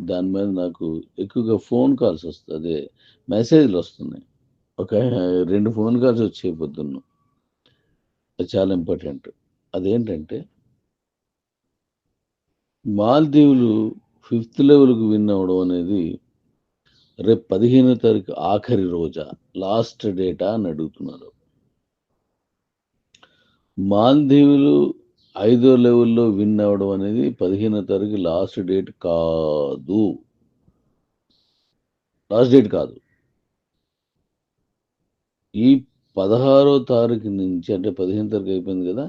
దాని మీద నాకు ఎక్కువగా ఫోన్ కాల్స్ వస్తాయి. అదే మెసేజ్లు వస్తున్నాయి. ఒక రెండు ఫోన్ కాల్స్ వచ్చే పొద్దున్న. అది చాలా ఇంపార్టెంట్. అదేంటంటే మాల్దీవులు ఫిఫ్త్ లెవెల్కి విన్ అవ్వడం అనేది రేపు పదిహేనో తారీఖు ఆఖరి రోజా లాస్ట్ డేటా అని అడుగుతున్నారు. మాల్దీవులు ఐదో లెవెల్లో విన్ అవ్వడం అనేది పదిహేనో తారీఖు లాస్ట్ డేట్ కాదు. లాస్ట్ డేట్ కాదు. ఈ పదహారో తారీఖు నుంచి అంటే పదిహేను తారీఖు అయిపోయింది కదా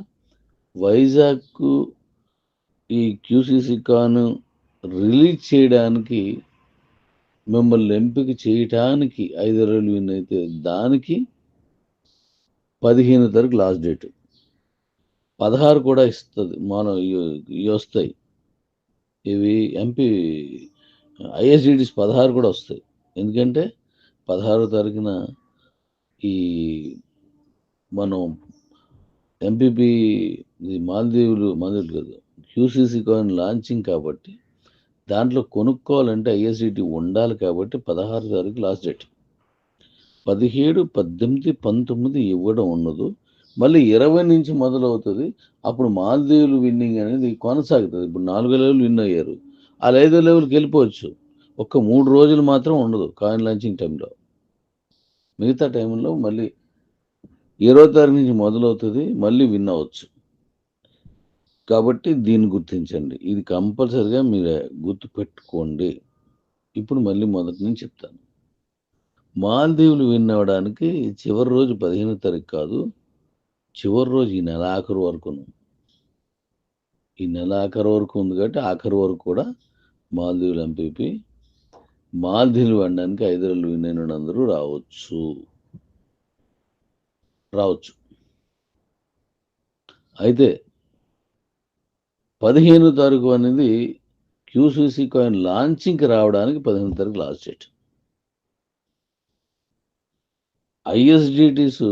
వైజాగ్ ఈ క్యూసీసీ కాను రిలీజ్ చేయడానికి మిమ్మల్ని ఎంపిక చేయటానికి ఐదు రోజులు విన్ అయితే దానికి పదిహేను తారీఖు లాస్ట్ డేట్. పదహారు కూడా ఇస్తుంది. మన ఇవి- ఇవి వస్తాయి. ఇవి ఎంపీ ఐఎస్డిడిస్ పదహారు కూడా వస్తాయి. ఎందుకంటే పదహారో తారీఖున ఈ మనం ఎంపీపీ మాల్దీవులు మాల్దీవులు కాదు క్యూసీసీ కాయిన్ లాంచింగ్ కాబట్టి దాంట్లో కొనుక్కోవాలంటే ఐఎస్డిటి ఉండాలి కాబట్టి పదహారు తారీఖు లాస్ట్ డేట్. పదిహేడు పద్దెనిమిది పంతొమ్మిది ఇవ్వడం ఉండదు మళ్ళీ ఇరవై నుంచి మొదలవుతుంది. అప్పుడు మాల్దీవులు విన్నింగ్ అనేది కొనసాగుతుంది. ఇప్పుడు నాలుగో లెవెల్ విన్ అయ్యారు. ఆ ఐదో లెవెల్కి వెళ్ళిపోవచ్చు. ఒక్క మూడు రోజులు మాత్రం ఉండదు కాయిన్ లాంచింగ్ టైంలో. మిగతా టైంలో మళ్ళీ ఇరవై తారీఖు నుంచి మొదలవుతుంది. మళ్ళీ విన్ అవ్వచ్చు. కాబట్టి దీన్ని గుర్తించండి. ఇది కంపల్సరిగా మీరు గుర్తు పెట్టుకోండి ఇప్పుడు మళ్ళీ మొదటి నుంచి చెప్తాను. మాల్దీవులు విన్ అవ్వడానికి చివరి రోజు పదిహేనో తారీఖు కాదు. చివరి రోజు ఈ నెల ఆఖరు వరకును ఈ నెల ఆఖరు వరకు ఉంది కాబట్టి ఆఖరు వరకు కూడా మాల్దీవులు ఎంపీపీ మాల్దీవులు వండడానికి ఐదు రోజులు అందరూ రావచ్చు. రావచ్చు. అయితే పదిహేను తారీఖు అనేది క్యూసీసీ కాయిన్ లాంచింగ్కి రావడానికి పదిహేను తారీఖు లాస్ట్ డేట్ ఐఎస్డిటీస్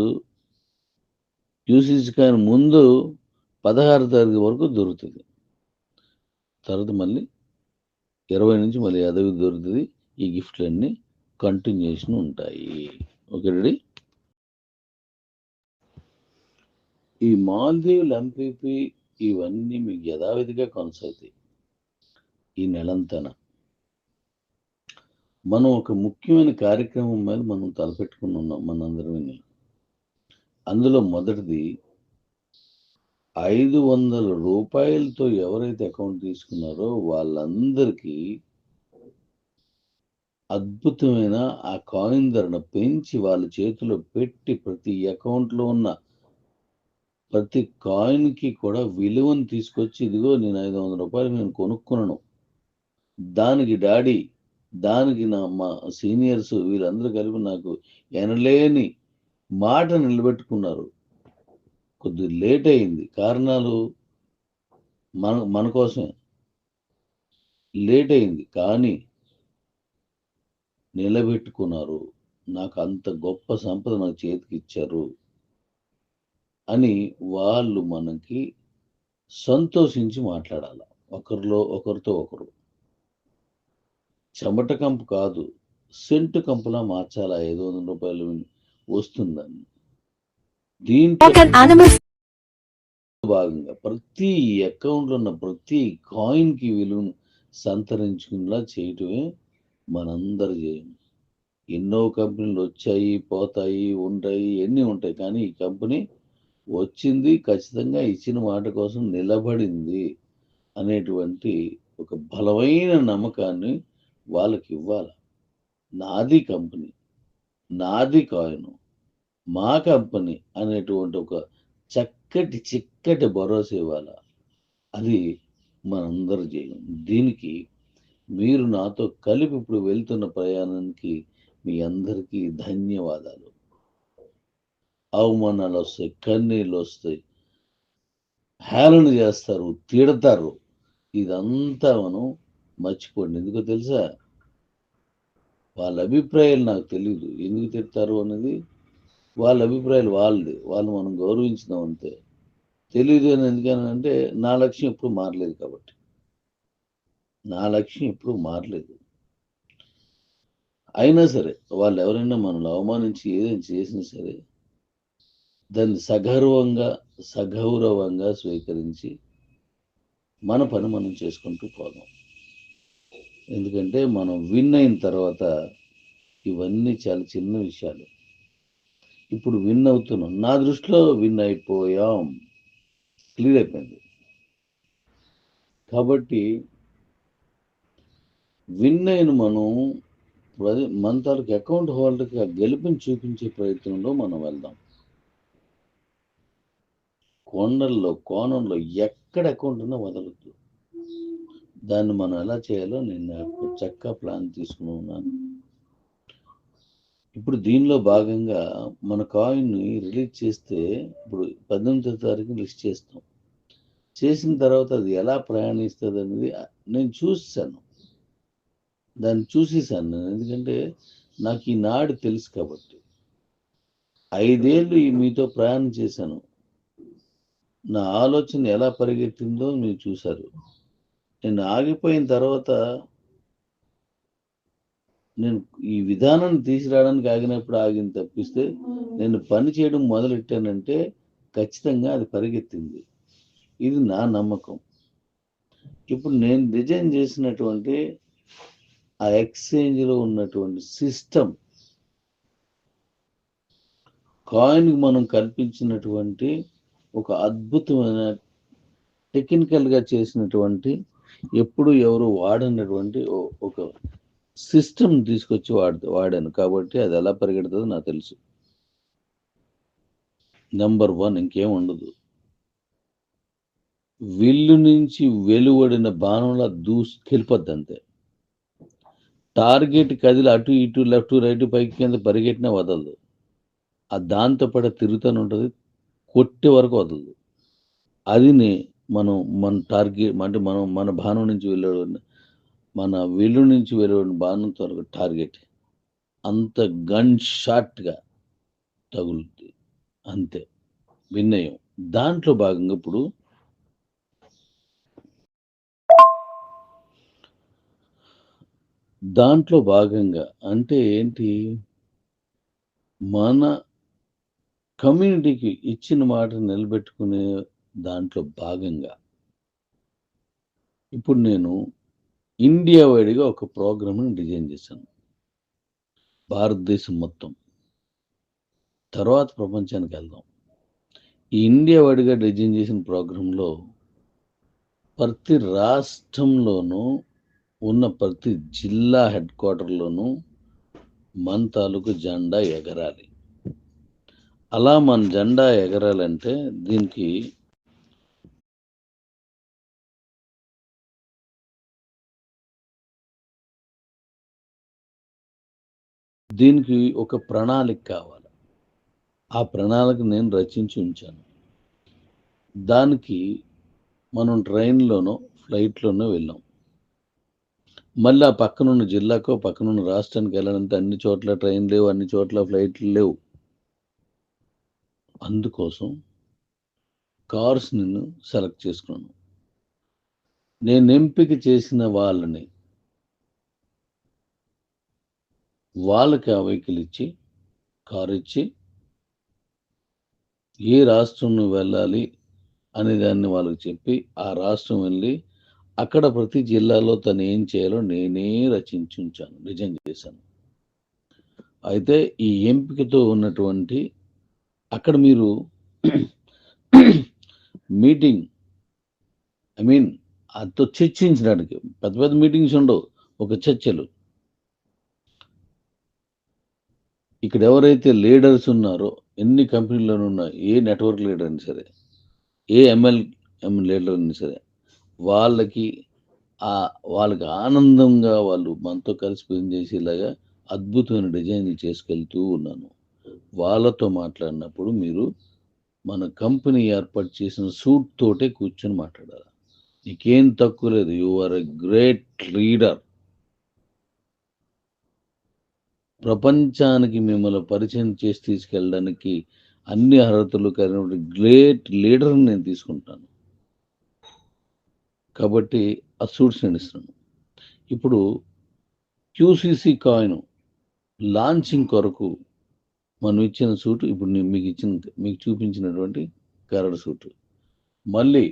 క్యూసీసీ కానీ ముందు పదహారు తారీఖు వరకు దొరుకుతుంది. తర్వాత మళ్ళీ ఇరవై నుంచి మళ్ళీ అదవి దొరుకుతుంది. ఈ గిఫ్ట్లన్నీ కంటిన్యూషన్ ఉంటాయి. Okay ready? ఈ మాల్దీవులు ఎంపీపీ ఇవన్నీ మీకు యథావిధిగా కొనసాగుతాయి. ఈ నెలంతన మనం ఒక ముఖ్యమైన కార్యక్రమం మీద మనం తలపెట్టుకుని ఉన్నాం మనందరం. అందులో మొదటిది ఐదు వందల రూపాయలతో ఎవరైతే అకౌంట్ తీసుకున్నారో వాళ్ళందరికీ అద్భుతమైన ఆ కాయిన్ ధరను పెంచి వాళ్ళ చేతిలో పెట్టి ప్రతి అకౌంట్లో ఉన్న ప్రతి కాయిన్కి కూడా విలువను తీసుకొచ్చి ఇదిగో నేను ఐదు వందల రూపాయలు నేను కొనుక్కున్నాను. దానికి డాడీ దానికి నా మా సీనియర్స్ వీళ్ళందరూ కలిపి నాకు ఎనలేని మాట నిలబెట్టుకున్నారు. కొద్ది లేట్ అయింది. కారణాలు మన మన కోసమే. లేట్ అయింది. కానీ నిలబెట్టుకున్నారు. నాకు అంత గొప్ప సంపద నాకు చేతికి ఇచ్చారు అని వాళ్ళు మనకి సంతోషించి మాట్లాడాలి. ఒకరిలో ఒకరితో ఒకరు. చెమట కంపు కాదు సెంటు కంపులా మార్చాలా? ఐదు వందల రూపాయలు వస్తుందని. దీంట్లో భాగంగా ప్రతి అకౌంట్లో ఉన్న ప్రతి కాయిన్కి విలువను సంతరించుకునేలా చేయటమే మనందరి చేయం ఎన్నో కంపెనీలు వచ్చాయి పోతాయి ఉంటాయి ఎన్ని ఉంటాయి కానీ ఈ కంపెనీ వచ్చింది ఖచ్చితంగా ఇచ్చిన మాట కోసం నిలబడింది అనేటువంటి ఒక బలమైన నమ్మకాన్ని వాళ్ళకి ఇవ్వాలి. నాది కంపెనీ. నాది కాయిన్. మా కంపెనీ అనేటువంటి ఒక చక్కటి చిక్కటి భరోసా ఇవ్వాలి? అది మనందరూ చేయం దీనికి మీరు నాతో కలిపి ఇప్పుడు వెళ్తున్న ప్రయాణానికి మీ అందరికీ ధన్యవాదాలు. అవమానాలు వస్తాయి కన్నీళ్ళు వస్తాయి హేళన చేస్తారు తిడతారు. ఇదంతా మనం మర్చిపోండి. ఎందుకో తెలుసా? వాళ్ళ అభిప్రాయాలు నాకు తెలియదు ఎందుకు తిడతారు అనేది వాళ్ళ అభిప్రాయాలు వాళ్ళది. వాళ్ళు మనం గౌరవించినాం అంతే తెలియదు అని ఎందుకని అంటే నా లక్ష్యం ఎప్పుడు మారలేదు కాబట్టి. నా లక్ష్యం ఎప్పుడు మారలేదు. అయినా సరే వాళ్ళు ఎవరైనా మనల్ని అవమానించి ఏదైనా చేసినా సరే దాన్ని సగర్వంగా సగౌరవంగా స్వీకరించి మన పని మనం చేసుకుంటూ పోదాం. ఎందుకంటే మనం విన్ అయిన తర్వాత ఇవన్నీ చాలా చిన్న విషయాలు. ఇప్పుడు విన్ అవుతున్నాం. నా దృష్టిలో విన్ అయిపోయాం. క్లియర్ అయిపోయింది. కాబట్టి విన్ అయిన మనం మన తాలూకు అకౌంట్ హోల్డర్కి గెలుపుని చూపించే ప్రయత్నంలో మనం వెళ్దాం. కొండల్లో కోణంలో ఎక్కడ అకౌంట్ ఉన్నా వదలొద్దు. దాన్ని మనం ఎలా చేయాలో నేను ఒక చక్క ప్లాన్ తీసుకుని ఉన్నాను. ఇప్పుడు దీనిలో భాగంగా మన కాయిన్ని రిలీజ్ చేస్తే ఇప్పుడు పద్దెనిమిదో తారీఖు లిస్ట్ చేస్తాం. చేసిన తర్వాత అది ఎలా ప్రయాణిస్తుంది అనేది నేను చూసాను దాన్ని చూసేసాను నేను. ఎందుకంటే నాకు ఈ నాడు తెలుసు కాబట్టి. ఐదేళ్ళు మీతో ప్రయాణం చేశాను. నా ఆలోచన ఎలా పరిగెత్తిందో మీరు చూశారు. నేను ఆగిపోయిన తర్వాత నేను ఈ విధానాన్ని తీసుకురావడానికి ఆగినప్పుడు ఆగింది తప్పిస్తే నేను పని చేయడం మొదలెట్టానంటే ఖచ్చితంగా అది పరిగెత్తింది. ఇది నా నమ్మకం. ఇప్పుడు నేను డిజైన్ చేసినటువంటి ఆ ఎక్స్చేంజ్లో ఉన్నటువంటి సిస్టమ్ కాయిన్కి మనం కల్పించినటువంటి ఒక అద్భుతమైన టెక్నికల్గా చేసినటువంటి ఎప్పుడు ఎవరు వాడనటువంటి ఒక సిస్టమ్ తీసుకొచ్చి వాడు వాడాను. కాబట్టి అది ఎలా పరిగెడుతుందో నాకు తెలుసు. నెంబర్ వన్ ఇంకేం ఉండదు. విల్లు నుంచి వెలువడిన బాణంలా దూసుకెళ్ళిపోద్ది అంతే టార్గెట్ కదిలి అటు ఇటు లెఫ్ట్ రైట్ పైకి కింద పరిగెట్టినా వదలదు. ఆ దాంతో పాటు తిరుగుతూనే ఉంటుంది కొట్టే వరకు వదలదు. అదిని మనం మన టార్గెట్ అంటే మనం మన బాణం నుంచి వెళ్ళడం మన వెలు నుంచి వెళ్ళడం బాణంతో వరకు టార్గెట్. అంత గన్ షాట్గా తగులుద్ది. అంతే. విన్నయం దాంట్లో భాగంగా ఇప్పుడు దాంట్లో భాగంగా అంటే ఏంటి? మన కమ్యూనిటీకి ఇచ్చిన మాట నిలబెట్టుకునే దాంట్లో భాగంగా. ఇప్పుడు నేను ఇండియా వైడ్గా ఒక ప్రోగ్రామ్ని డిజైన్ చేశాను. భారతదేశం మొత్తం. తర్వాత ప్రపంచానికి వెళ్దాం. ఈ ఇండియా వైడ్గా డిజైన్ చేసిన ప్రోగ్రాంలో ప్రతి రాష్ట్రంలోనూ ఉన్న ప్రతి జిల్లా హెడ్ క్వార్టర్లోనూ మన తాలూకు జెండా ఎగరాలి. అలా మన జెండా ఎగరాలంటే దీనికి దీనికి ఒక ప్రణాళిక కావాలి. ఆ ప్రణాళిక నేను రచించి ఉంచాను. దానికి మనం ట్రైన్లోనో ఫ్లైట్లోనో వెళ్ళాం. మళ్ళీ ఆ పక్కనున్న జిల్లాకో పక్కనున్న రాష్ట్రానికి వెళ్ళాలంటే అన్ని చోట్ల ట్రైన్ లేవు అన్ని చోట్ల ఫ్లైట్లు లేవు. అందుకోసం కార్స్ నేను సెలెక్ట్ చేసుకున్నాను. నేను ఎంపిక చేసిన వాళ్ళని వాళ్ళకి ఆ వెహికల్ ఇచ్చి కారు ఇచ్చి ఏ రాష్ట్రం వెళ్ళాలి అనే దాన్ని వాళ్ళకి చెప్పి ఆ రాష్ట్రం వెళ్ళి అక్కడ ప్రతి జిల్లాలో తను ఏం చేయాలో నేనే రచించి ఉంచాను డిజైన్ చేశాను. అయితే ఈ ఎంపికతో ఉన్నటువంటి అక్కడ మీరు మీటింగ్ ఐ మీన్ అతో చర్చించడానికి పెద్ద పెద్ద మీటింగ్స్ ఉండవు ఒక చర్చలు. ఇక్కడ ఎవరైతే లీడర్స్ ఉన్నారో ఎన్ని కంపెనీల్లోనూ ఉన్నా ఏ నెట్వర్క్ లీడర్ అయినా సరే ఏ ఎంఎల్ ఎం లీడర్ అయినా సరే వాళ్ళకి ఆ వాళ్ళకి ఆనందంగా వాళ్ళు మనతో కలిసి పనిచేసేలాగా అద్భుతమైన డిజైన్లు చేసుకెళ్తూ ఉన్నాను. వాళ్ళతో మాట్లాడినప్పుడు మీరు మన కంపెనీ ఏర్పాటు చేసిన సూట్ తోటే కూర్చొని మాట్లాడాలి. నీకేం తక్కువ లేదు. You are a great leader. ప్రపంచానికి మిమ్మల్ని పరిచయం చేసి తీసుకెళ్ళడానికి అన్ని అర్హతలు కలిగిన గ్రేట్ లీడర్ని నేను తీసుకుంటాను. కాబట్టి ఆ సూట్స్ నేను ఇస్తున్నాను ఇప్పుడు క్యూసీసీ కాయిన్ లాంచింగ్ కొరకు మనం ఇచ్చిన సూటు ఇప్పుడు నేను మీకు ఇచ్చిన మీకు చూపించినటువంటి కరడు సూటు. మళ్ళీ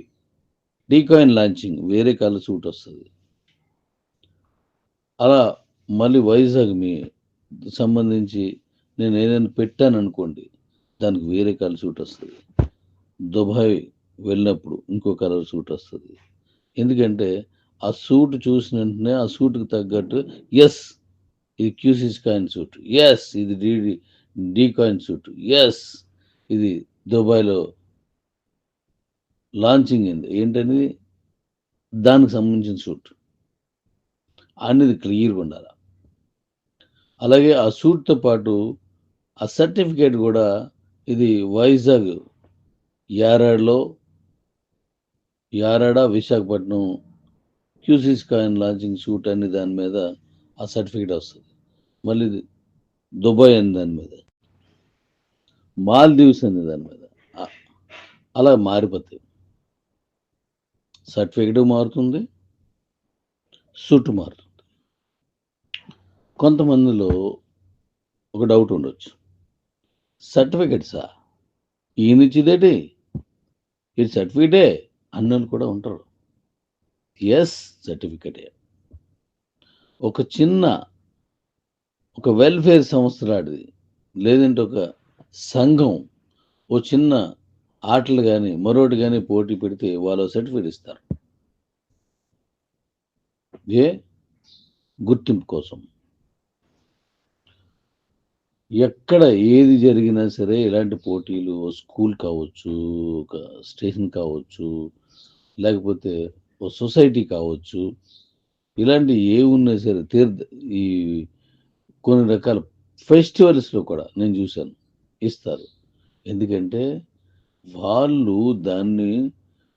డీ కాయిన్ లాంచింగ్ వేరే కాల సూట్ వస్తుంది. అలా మళ్ళీ వైజాగ్ మీ సంబంధించి నేను ఏదైనా పెట్టాను అనుకోండి దానికి వేరే కలర్ సూట్ వస్తుంది. దుబాయ్ వెళ్ళినప్పుడు ఇంకో కలర్ సూట్ వస్తుంది. ఎందుకంటే ఆ సూట్ చూసిన వెంటనే ఆ సూట్కి తగ్గట్టు ఎస్ ఇది క్యూసిస్ కాయిన్ సూట్ ఎస్ ఇది D D coin suit yes ఇది దుబాయ్లో లాంచింగ్ అయింది. ఏంటనేది? దానికి సంబంధించిన సూట్. అనేది క్లియర్గా ఉండాలి? అలాగే ఆ సూట్తో పాటు ఆ సర్టిఫికేట్ కూడా ఇది వైజాగ్ యారాడ్లో యారాడ విశాఖపట్నం క్యూసిస్ కాయిన్ లాంచింగ్ సూట్ అని దాని మీద ఆ సర్టిఫికేట్ వస్తుంది. మళ్ళీ దుబాయ్ అని దాని మీద మాల్దీవ్స్ అనే దాని మీద అలా మారిపోతాయి. సర్టిఫికేట్ మారుతుంది సూట్ మారుతుంది. కొంతమందిలో ఒక డౌట్ ఉండొచ్చు. సర్టిఫికెట్సా ఈయనిచ్చిదేటి? ఇది సర్టిఫికేటే అన్నోళ్ళు కూడా ఉంటారు. ఎస్ సర్టిఫికేటే ఒక చిన్న ఒక వెల్ఫేర్ సంస్థ లాంటిది. లేదంటే ఒక సంఘం ఓ చిన్న ఆటలు కానీ మరోటి కానీ పోటీ పెడితే వాళ్ళు సర్టిఫికేట్ ఇస్తారు. ఏ? గుర్తింపు కోసం. ఎక్కడ ఏది జరిగినా సరే ఇలాంటి పోటీలు ఓ స్కూల్ కావచ్చు ఒక స్టేషన్ కావచ్చు లేకపోతే ఓ సొసైటీ కావచ్చు ఇలాంటి ఏ ఉన్నా సరే తీర్థ ఈ కొన్ని రకాల ఫెస్టివల్స్లో కూడా నేను చూశాను ఇస్తారు. ఎందుకంటే వాళ్ళు దాన్ని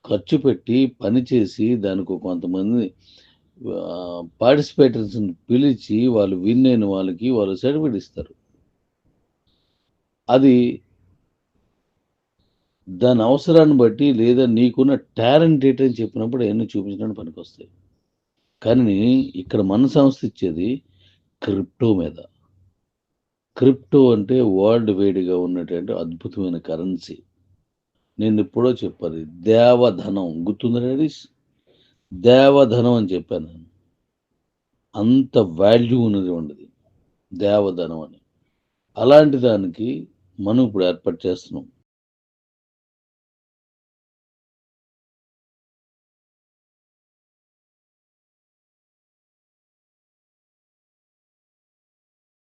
ఖర్చు పెట్టి పనిచేసి దానికి కొంతమంది పార్టిసిపేటర్స్ని పిలిచి వాళ్ళు విన్ అయిన వాళ్ళకి వాళ్ళు సర్టిఫికేట్ ఇస్తారు. అది దాని అవసరాన్ని బట్టి లేదా నీకున్న టాలెంట్ ఏంటని చెప్పినప్పుడు అవన్నీ చూపించడానికి పనికొస్తాయి. కానీ ఇక్కడ మన సంస్థ ఇచ్చేది క్రిప్టో మీద. క్రిప్టో అంటే వరల్డ్ వైడ్గా ఉన్నటువంటి అద్భుతమైన కరెన్సీ. నేను ఎప్పుడో చెప్పాను దేవధనం గుర్తుంది లేడీస్ దేవధనం అని చెప్పాను నేను. అంత వాల్యూ ఉన్నది ఉండదు దేవధనం అని. అలాంటి దానికి మనం ఇప్పుడు ఏర్పాటు చేస్తున్నాం.